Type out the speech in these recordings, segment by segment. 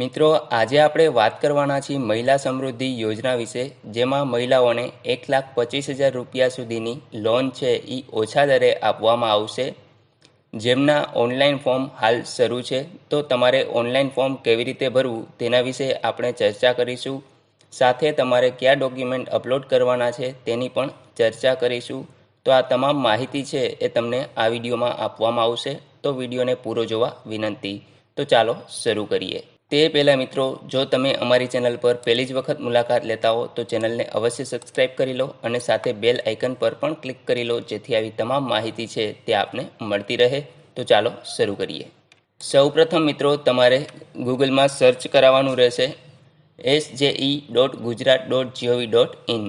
મિત્રો, આજે આપણે વાત કરવાના છીએ મહિલા સમૃદ્ધિ યોજના વિશે, જેમાં મહિલાઓને એક લાખ પચીસ હજાર રૂપિયા સુધીની લોન છે એ ઓછા દરે આપવામાં આવશે. જેમના ઓનલાઈન ફોર્મ હાલ શરૂ છે, તો તમારે ઓનલાઈન ફોર્મ કેવી રીતે ભરવું તેના વિશે આપણે ચર્ચા કરીશું. સાથે તમારે કયા ડોક્યુમેન્ટ અપલોડ કરવાના છે તેની પણ ચર્ચા કરીશું. તો આ તમામ માહિતી છે એ તમને આ વિડીયોમાં આપવામાં આવશે. તો વિડીયોને પૂરો જોવા વિનંતી. તો ચાલો શરૂ કરીએ. તે પહેલાં મિત્રો, જો તમે અમારી ચેનલ પર પહેલી જ વખત મુલાકાત લેતા હો, તો ચેનલને અવશ્ય સબસ્ક્રાઇબ કરી લો અને સાથે બેલ આઇકન પર પણ ક્લિક કરી લો, જેથી આવી તમામ માહિતી છે તે આપને મળતી રહે. તો ચાલો શરૂ કરીએ. સૌપ્રથમ મિત્રો, તમારે ગૂગલમાં સર્ચ કરાવવાનું રહેશે. S J E dot Gujarat dot GOV dot in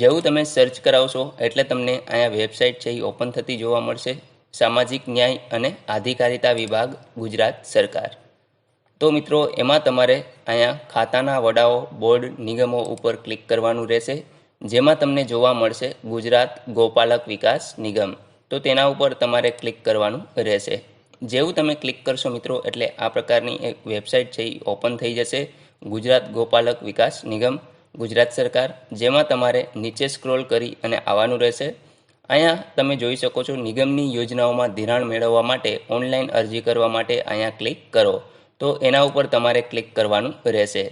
જેવું તમે સર્ચ કરાવશો, એટલે તમને અહીંયા વેબસાઇટ છે એ ઓપન થતી જોવા મળશે. સામાજિક ન્યાય અને આધિકારિતા વિભાગ, ગુજરાત સરકાર. તો મિત્રો, એમાં તમારે અહીંયા ખાતાના વડાઓ, બોર્ડ, નિગમો ઉપર ક્લિક કરવાનું રહેશે, જેમાં તમને જોવા મળશે ગુજરાત ગોપાલક વિકાસ નિગમ. તો તેના ઉપર તમારે ક્લિક કરવાનું રહેશે. જેવું તમે ક્લિક કરશો મિત્રો, એટલે આ પ્રકારની એક વેબસાઇટ છે એ ઓપન થઈ જશે, ગુજરાત ગોપાલક વિકાસ નિગમ, ગુજરાત સરકાર, જેમાં તમારે નીચે સ્ક્રોલ કરી અને આવવાનું રહેશે. અહીંયા તમે જોઈ શકો છો, નિગમની યોજનાઓમાં ધિરાણ મેળવવા માટે, ઓનલાઈન અરજી કરવા માટે અહીંયા ક્લિક કરો. તો એના ઉપર તમારે ક્લિક કરવાનું રહેશે.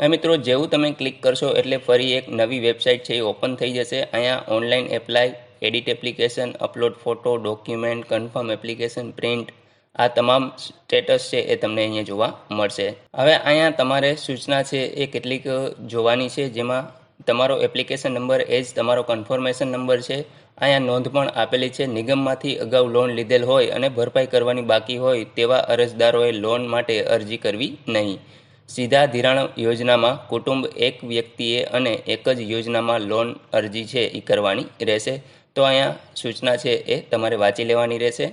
હવે મિત્રો, જેવું તમે ક્લિક કરશો એટલે ફરી એક નવી વેબસાઇટ છે એ ઓપન થઈ જશે. અહીંયા online apply edit application upload photo document confirm application print આ તમામ સ્ટેટસ છે એ તમને અહીંયા જોવા મળશે. હવે અહીંયા તમારે સૂચના છે એ કેટલીક જોવાની છે, જેમાં તમારો એપ્લિકેશન નંબર એ જ તમારો કન્ફર્મેશન નંબર છે. અહીંયા નોંધ પણ આપેલી છે. નિગમમાંથી અગાઉ લોન લીધેલ હોય અને ભરપાઈ કરવાની બાકી હોય તેવા અરજદારોએ લોન માટે અરજી કરવી નહીં. સીધા ધિરાણ યોજનામાં કુટુંબ એક વ્યક્તિએ અને એક જ યોજનામાં લોન અરજી છે એ કરવાની રહેશે. તો અહીંયા સૂચના છે એ તમારે વાંચી લેવાની રહેશે.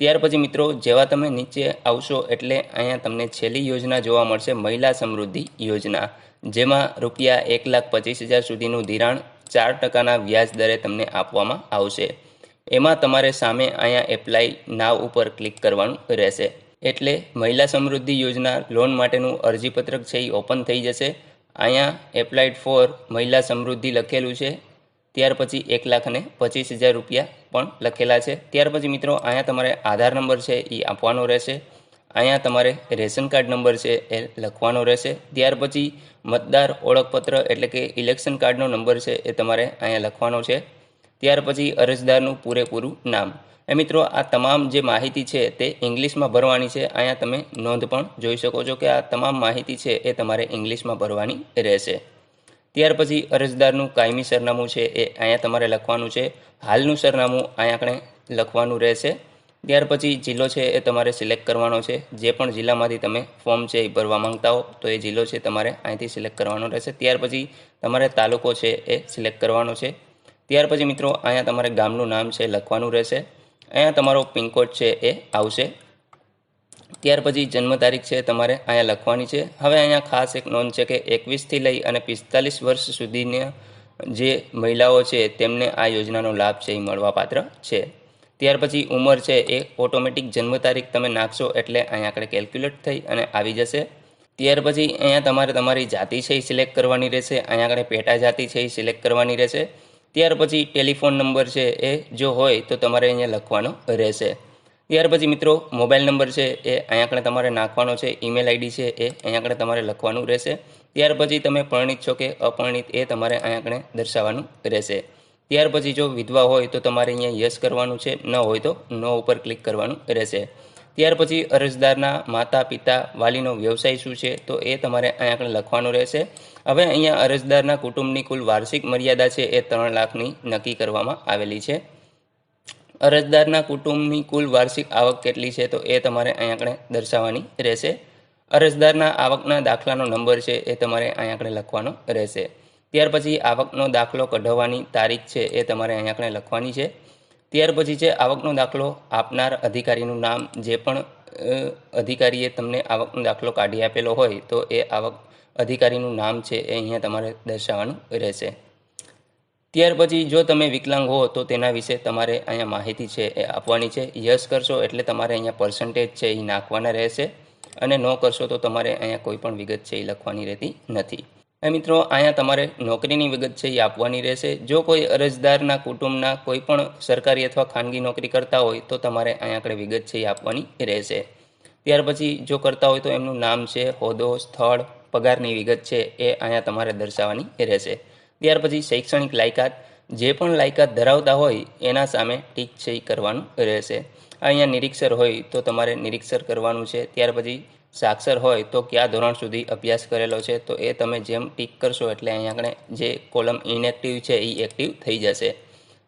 ત્યાર પછી મિત્રો, જેવા તમે નીચે આવશો એટલે અહીંયા તમને છેલ્લી યોજના જોવા મળશે, મહિલા સમૃદ્ધિ યોજના, જેમાં રૂપિયા એક લાખ પચીસ હજાર સુધીનું ધિરાણ ચાર ટકાના વ્યાજ દરે તમને આપવામાં આવશે. એમાં તમારે સામે અહીંયા એપ્લાય નાવ ઉપર ક્લિક કરવાનું રહેશે. એટલે મહિલા સમૃદ્ધિ યોજના લોન માટેનું અરજીપત્રક છે એ ઓપન થઈ જશે. અહીંયા એપ્લાઇડ ફોર મહિલા સમૃદ્ધિ લખેલું છે. ત્યાર પછી એક લાખ અને પચીસ હજાર રૂપિયા પણ લખેલા છે. ત્યાર પછી મિત્રો, અહીંયા તમારે આધાર નંબર છે એ આપવાનો રહેશે. અહીંયા તમારે રેશન કાર્ડ નંબર છે એ લખવાનો રહેશે. ત્યાર પછી મતદાર ઓળખપત્ર એટલે કે ઇલેક્શન કાર્ડનો નંબર છે એ તમારે અહીંયા લખવાનો છે. ત્યાર પછી અરજદારનું પૂરેપૂરું નામ. એ મિત્રો, આ તમામ જે માહિતી છે તે ઇંગ્લિશમાં ભરવાની છે. અહીંયા તમે નોંધ પણ જોઈ શકો છો કે આ તમામ માહિતી છે એ તમારે ઇંગ્લિશમાં ભરવાની રહેશે. ત્યાર પછી અરજદારનું કાયમી સરનામું છે એ અહીંયા તમારે લખવાનું છે. હાલનું સરનામું અહીંયા આપણે લખવાનું રહેશે. ત્યાર પછી જિલ્લો છે એ તમારે સિલેક્ટ કરવાનો છે. જે પણ જિલ્લામાંથી તમે ફોર્મ છે એ ભરવા માંગતા હો, તો એ જિલ્લો છે તમારે અહીંથી સિલેક્ટ કરવાનો રહેશે. ત્યાર પછી તમારે તાલુકો છે એ સિલેક્ટ કરવાનો છે. ત્યાર પછી મિત્રો, અહીંયા તમારે ગામનું નામ છે લખવાનું રહેશે. અહીંયા તમારો પિનકોડ છે એ આવશે. ત્યાર પછી જન્મ તારીખ છે તમારે અહીંયા લખવાની છે. હવે અહીંયા ખાસ એક નોંધ છે કે એકવીસથી લઈ અને પિસ્તાલીસ વર્ષ સુધીના જે મહિલાઓ છે, તેમને આ યોજનાનો લાભ છે એ મળવાપાત્ર છે. ત્યાર પછી ઉંમર છે એ ઓટોમેટિક જન્મ તારીખ તમે નાખશો એટલે અહીંયા આગળ કેલ્ક્યુલેટ થઈ અને આવી જશે. ત્યાર પછી અહીંયા તમારે તમારી જાતિ છે એ સિલેક્ટ કરવાની રહેશે. અહીંયા આગળ પેટા જાતિ છે એ સિલેક્ટ કરવાની રહેશે. ત્યાર પછી ટેલિફોન નંબર છે એ જો હોય તો તમારે અહીંયા લખવાનો રહેશે. ત્યાર પછી મિત્રો મોબાઈલ નંબર છે એ અહીંયા આગળ તમારે નાખવાનો છે. ઈમેલ આઈડી છે એ અહીંયા આગળ તમારે લખવાનું રહેશે. ત્યાર પછી તમે પરણિત છો કે અપરણિત એ તમારે અહીંયા આગળ દર્શાવવાનું રહેશે. ત્યાર પછી જો વિધવા હોય તો તમારે અહીંયા યસ કરવાનું છે, ન હોય તો નો ઉપર ક્લિક કરવાનું રહેશે. ત્યાર પછી અરજદારના માતા પિતા વાલીનો વ્યવસાય શું છે, તો એ તમારે અહીંયા આગળ લખવાનું રહેશે. હવે અહીંયા અરજદારના કુટુંબની કુલ વાર્ષિક મર્યાદા છે એ ત્રણ લાખની નક્કી કરવામાં આવેલી છે. અરજદારના કુટુંબની કુલ વાર્ષિક આવક કેટલી છે, તો એ તમારે અહીંયા આગળ દર્શાવવાની રહેશે. અરજદારના આવકના દાખલાનો નંબર છે એ તમારે અહીંયા આગળ લખવાનો રહેશે. ત્યાર પછી આવકનો દાખલો કઢાવવાની તારીખ છે એ તમારે અહીંયા આપણે લખવાની છે. ત્યાર પછી છે આવકનો દાખલો આપનાર અધિકારીનું નામ, જે પણ અધિકારીએ તમને આવકનો દાખલો કાઢી આપેલો હોય તો એ આવક અધિકારીનું નામ છે એ અહીંયા તમારે દર્શાવવાનું રહેશે. ત્યાર પછી જો તમે વિકલાંગ હો તો તેના વિશે તમારે અહીંયા માહિતી છે એ આપવાની છે. યસ કરશો એટલે તમારે અહીંયા પર્સન્ટેજ છે એ નાખવાના રહેશે અને નો કરશો તો તમારે અહીંયા કોઈ પણ વિગત છે એ લખવાની રહેતી નથી. મિત્રો, અહીંયા તમારે નોકરીની વિગત છે એ આપવાની રહેશે. જો કોઈ અરજદારના કુટુંબના કોઈ પણ સરકારી અથવા ખાનગી નોકરી કરતા હોય, તો તમારે અહીંયા આગળ વિગત છે એ આપવાની રહેશે. ત્યાર પછી જો કરતા હોય તો એમનું નામ છે, હોદ્દો, સ્થળ, પગારની વિગત છે એ અહીંયા તમારે દર્શાવવાની રહેશે. ત્યાર પછી શૈક્ષણિક લાયકાત. જે પણ લાયકાત ધરાવતા હોય, એના સામે ટીક છે એ કરવાનું રહેશે. અહીંયા નિરીક્ષર હોય તો તમારે નિરીક્ષર કરવાનું છે. ત્યાર પછી સાક્ષર હોય તો કયા ધોરણ સુધી અભ્યાસ કરેલો છે, તો એ તમે જેમ ટીક કરશો એટલે અહીંયા આગળ જે કોલમ ઇનએક્ટિવ છે એ એક્ટિવ થઈ જશે.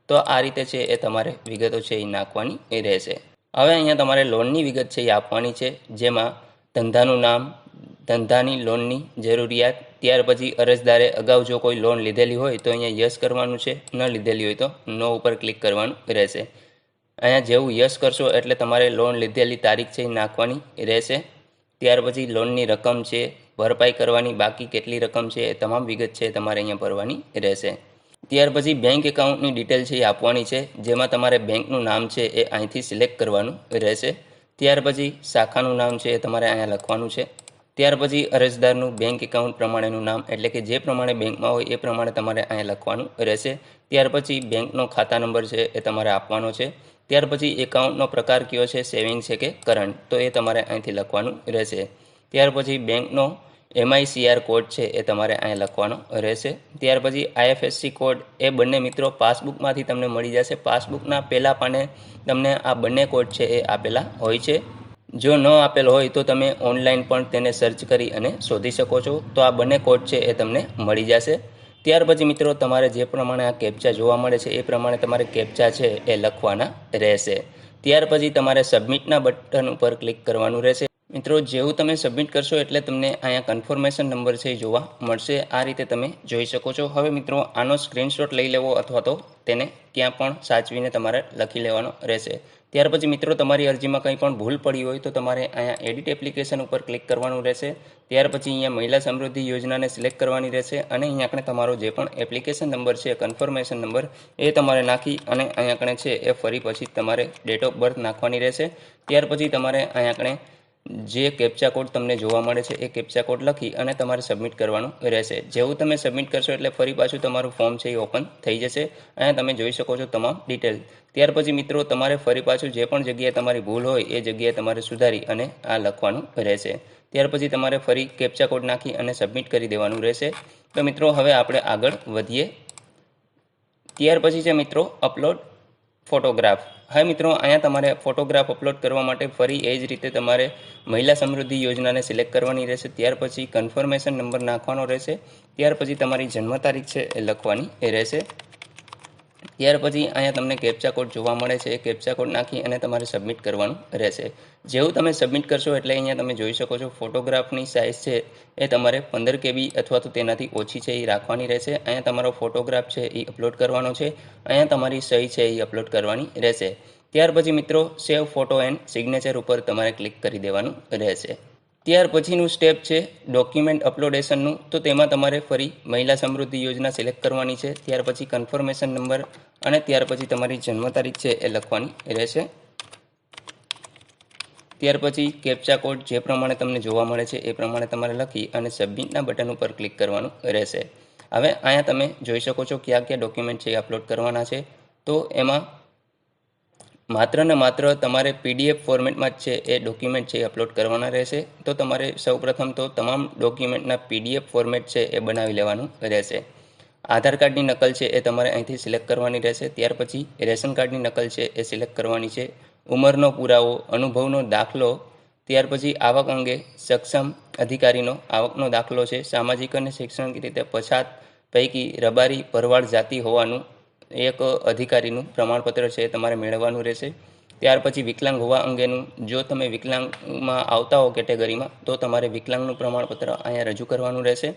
તો આ રીતે છે એ તમારે વિગતો છે એ નાખવાની રહેશે. હવે અહીંયા તમારે લોનની વિગત છે એ આપવાની છે, જેમાં ધંધાનું નામ, ધંધાની લોનની જરૂરિયાત, ત્યાર પછી અરજદારે અગાઉ જો કોઈ લોન લીધેલી હોય તો અહીંયા યસ કરવાનું છે, ન લીધેલી હોય તો નો ઉપર ક્લિક કરવાનું રહેશે. અહીંયા જેવું યસ કરશો એટલે તમારે લોન લીધેલી તારીખ છે એ નાખવાની રહેશે. ત્યાર પછી લોનની રકમ છે, ભરપાઈ કરવાની બાકી કેટલી રકમ છે, એ તમામ વિગત છે તમારે અહીંયા ભરવાની રહેશે. ત્યાર પછી બેંક એકાઉન્ટની ડિટેલ છે એ આપવાની છે, જેમાં તમારે બેંકનું નામ છે એ અહીંથી સિલેક્ટ કરવાનું રહેશે. ત્યાર પછી શાખાનું નામ છે એ તમારે અહીંયા લખવાનું છે. ત્યાર પછી અરજદારનું બેંક એકાઉન્ટ પ્રમાણેનું નામ, એટલે કે જે પ્રમાણે બેંકમાં હોય એ પ્રમાણે તમારે અહીંયા લખવાનું રહેશે. ત્યાર પછી બેંકનો ખાતા નંબર છે એ તમારે આપવાનો છે. ત્યાર પછી એકાઉન્ટનો પ્રકાર કયો છે? સેવિંગ છે કે કરંટ? તો એ તમારે અહીંથી લખવાનું રહેશે. ત્યાર પછી બેંકનો એમઆઈસીઆર કોડ છે એ તમારે અહીંયા લખવાનો રહેશે. ત્યાર પછી આઈએફએસસી કોડ એ બંને મિત્રો પાસબુકમાંથી તમને મળી જશે. પાસબુકના પહેલા પાને તમને આ બંને કોડ છે એ આપેલા હોય છે. જો ન આપેલ હોય તો તમે ઓનલાઈન પણ તેને સર્ચ કરી અને શોધી શકો છો. તો આ બંને કોડ છે એ તમને મળી જશે. ત્યાર પછી મિત્રો તમારે જે પ્રમાણે આ કેપ્ચા જોવા મળે છે, એ પ્રમાણે તમારે કેપ્ચા છે એ લખવાના રહેશે. ત્યાર પછી તમારે સબમિટના બટન ઉપર ક્લિક કરવાનું રહેશે. મિત્રો, જેવું તમે સબમિટ કરશો એટલે તમને અહીંયા કન્ફર્મેશન નંબર છે એ જોવા મળશે. આ રીતે તમે જોઈ શકો છો. હવે મિત્રો, આનો સ્ક્રીનશોટ લઈ લેવો અથવા તો તેને ક્યાં પણ સાચવીને તમારે લખી લેવાનો રહેશે. ત્યાર પછી મિત્રો, તમારી અરજીમાં કંઈ પણ ભૂલ પડી હોય તો તમારે અહીંયા એડિટ એપ્લિકેશન ઉપર ક્લિક કરવાનું રહેશે. ત્યાર પછી અહીંયા મહિલા સમૃદ્ધિ યોજનાને સિલેક્ટ કરવાની રહેશે અને અહીંયા આપણે તમારો જે પણ એપ્લિકેશન નંબર છે કન્ફર્મેશન નંબર એ તમારે નાખી અને અહીંયા આપણે છે, એ ફરી પછી તમારે ડેટ ઓફ બર્થ નાખવાની રહેશે. ત્યાર પછી તમારે અહીંયા આપણે જે કેપ્ચા કોડ તમને જોવા મળે છે, એ કેપ્ચા કોડ લખી અને તમારે સબમિટ કરવાનું રહેશે. જેવું તમે સબમિટ કરશો એટલે ફરી પાછું તમારું ફોર્મ છે એ ઓપન થઈ જશે અને તમે જોઈ શકો છો તમામ ડિટેલ ત્યાર પછી મિત્રો, તમારે ફરી પાછું જે પણ જગ્યાએ તમારી ભૂલ હોય, એ જગ્યાએ તમારે સુધારી અને આ લખવાનું રહેશે. ત્યાર પછી તમારે ફરી કેપ્ચા કોડ નાખી અને સબમિટ કરી દેવાનું રહેશે. તો મિત્રો, હવે આપણે આગળ વધીએ. ત્યાર પછી છે મિત્રો અપલોડ ફોટોગ્રાફ. હા મિત્રો, અહીંયા તમારે ફોટોગ્રાફ અપલોડ કરવા માટે ફરી એ જ રીતે તમારે મહિલા સમૃદ્ધિ યોજનાને સિલેક્ટ કરવાની રહેશે. ત્યાર પછી કન્ફર્મેશન નંબર નાખવાનો રહેશે. ત્યાર પછી તમારી જન્મ તારીખ છે એ લખવાની એ રહેશે. ત્યાર પછી અહીંયા તમને કેપ્ચા કોડ જોવા મળે છે. એ કેપ્ચા કોડ નાખી અને તમારે સબમિટ કરવાનું રહેશે. જેવું તમે સબમિટ કરશો એટલે અહીંયા તમે જોઈ શકો છો ફોટોગ્રાફની સાઇઝ છે એ તમારે પંદર કેબી અથવા તો તેનાથી ઓછી છે એ રાખવાની રહેશે. અહીંયા તમારો ફોટોગ્રાફ છે એ અપલોડ કરવાનો છે. અહીંયા તમારી સહી છે એ અપલોડ કરવાની રહેશે. ત્યાર પછી મિત્રો સેવ ફોટો એન્ડ સિગ્નેચર ઉપર તમારે ક્લિક કરી દેવાનું રહેશે. ત્યાર પછીનું સ્ટેપ છે ડોક્યુમેન્ટ અપલોડેશનનું તો તેમાં તમારે ફરી મહિલા સમૃદ્ધિ યોજના સિલેક્ટ કરવાની છે. ત્યાર પછી કન્ફર્મેશન નંબર અને ત્યાર પછી તમારી જન્મ તારીખ છે એ લખવાની રહેશે. ત્યાર પછી કેપ્ચા કોડ જે પ્રમાણે તમને જોવા મળે છે એ પ્રમાણે તમારે લખી અને સબમિટના બટન ઉપર ક્લિક કરવાનું રહેશે. હવે અહીંયા તમે જોઈ શકો છો કયા કયા ડોક્યુમેન્ટ છે એ અપલોડ કરવાના છે. તો એમાં માત્ર ને માત્ર તમારે પીડીએફ ફોર્મેટમાં જ છે, એ ડોક્યુમેન્ટ છે એ અપલોડ કરવાના રહેશે. તો તમારે સૌપ્રથમ તો તમામ ડોક્યુમેન્ટના પીડીએફ ફોર્મેટ છે એ બનાવી લેવાનું રહેશે. આધાર કાર્ડની નકલ છે એ તમારે અહીંથી સિલેક્ટ કરવાની રહેશે. ત્યાર પછી રેશન કાર્ડની નકલ છે એ સિલેક્ટ કરવાની છે. ઉંમરનો પુરાવો, અનુભવનો દાખલો, ત્યાર પછી આવક અંગે સક્ષમ અધિકારીનો આવકનો દાખલો છે. સામાજિક અને શૈક્ષણિક રીતે પછાત પૈકી રબારી ભરવાડ જાતિ હોવાનું એક અધિકારીનું પ્રમાણપત્ર છે તમારે મેળવવાનું રહેશે. ત્યાર પછી વિકલાંગ હોવા અંગેનું જો તમે વિકલાંગમાં આવતા હો કેટેગરીમાં, તો તમારે વિકલાંગનું પ્રમાણપત્ર અહીંયા રજૂ કરવાનું રહેશે.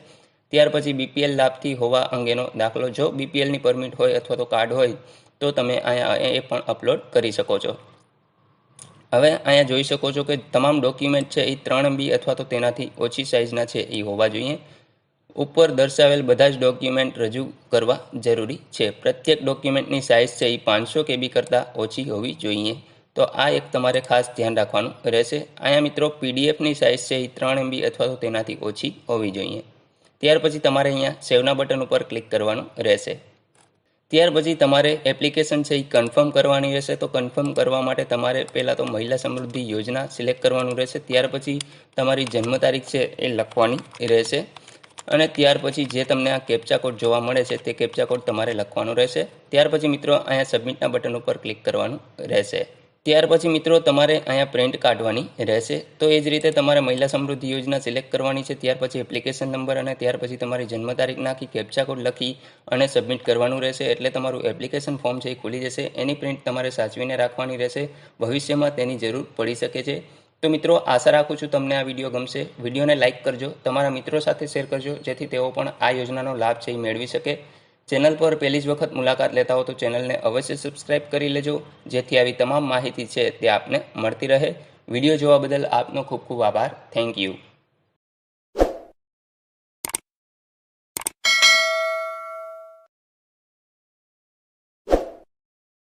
ત્યાર પછી બીપીએલ લાભથી હોવા અંગેનો દાખલો, જો બીપીએલની પરમિટ હોય અથવા તો કાર્ડ હોય, તો તમે અહીંયા એ પણ અપલોડ કરી શકો છો. હવે અહીંયા જોઈ શકો છો કે તમામ ડોક્યુમેન્ટ છે એ ત્રણ એમબી અથવા તો તેનાથી ઓછી સાઇઝના છે, એ હોવા જોઈએ. ઉપર દર્શાવેલ બધા જ ડોક્યુમેન્ટ રજૂ કરવા જરૂરી છે. પ્રત્યેક ડોક્યુમેન્ટની સાઇઝ છે એ પાંચસો કેબી કરતાં ઓછી હોવી જોઈએ. તો આ એક તમારે ખાસ ધ્યાન રાખવાનું રહેશે. અહીંયા મિત્રો પીડીએફની સાઇઝ છે એ ત્રણ એમબી અથવા તો તેનાથી ઓછી હોવી જોઈએ. ત્યાર પછી તમારે અહીંયા સેવના બટન ઉપર ક્લિક કરવાનું રહેશે. ત્યાર પછી તમારે એપ્લિકેશન છે એ કન્ફર્મ કરવાની રહેશે. તો કન્ફર્મ કરવા માટે તમારે પહેલાં તો મહિલા સમૃદ્ધિ યોજના સિલેક્ટ કરવાનું રહેશે. ત્યાર પછી તમારી જન્મ તારીખ છે એ લખવાની રહેશે. અને ત્યાર પછી જે તમને આ કેપ્ચા કોડ જોવા મળે છે તે કેપ્ચા કોડ તમારે લખવાનો રહેશે. ત્યાર પછી મિત્રો અહીંયા સબમિટના બટન ઉપર ક્લિક કરવાનું રહેશે. ત્યાર પછી મિત્રો તમારે અહીંયા પ્રિન્ટ કાઢવાની રહેશે. તો એ જ રીતે તમારે મહિલા સમૃદ્ધિ યોજના સિલેક્ટ કરવાની છે. ત્યાર પછી એપ્લિકેશન નંબર અને ત્યાર પછી તમારી જન્મ તારીખ નાખી કેપ્ચા કોડ લખી અને સબમિટ કરવાનું રહેશે. એટલે તમારું એપ્લિકેશન ફોર્મ છે એ ખુલી જશે. એની પ્રિન્ટ તમારે સાચવીને રાખવાની રહેશે. ભવિષ્યમાં તેની જરૂર પડી શકે છે. તો મિત્રો, આશા રાખું છું તમને આ વીડિયો ગમશે. વિડીયોને લાઇક કરજો, તમારા મિત્રો સાથે શેર કરજો, જેથી તેઓ પણ આ યોજનાનો લાભ છે એ મેળવી શકે. ચેનલ પર પહેલી જ વખત મુલાકાત લેતા હો તો ચેનલને અવશ્ય સબસ્ક્રાઇબ કરી લેજો, જેથી આવી તમામ માહિતી છે તે આપને મળતી રહે. વીડિયો જોવા બદલ આપનો ખૂબ ખૂબ આભાર. Thank you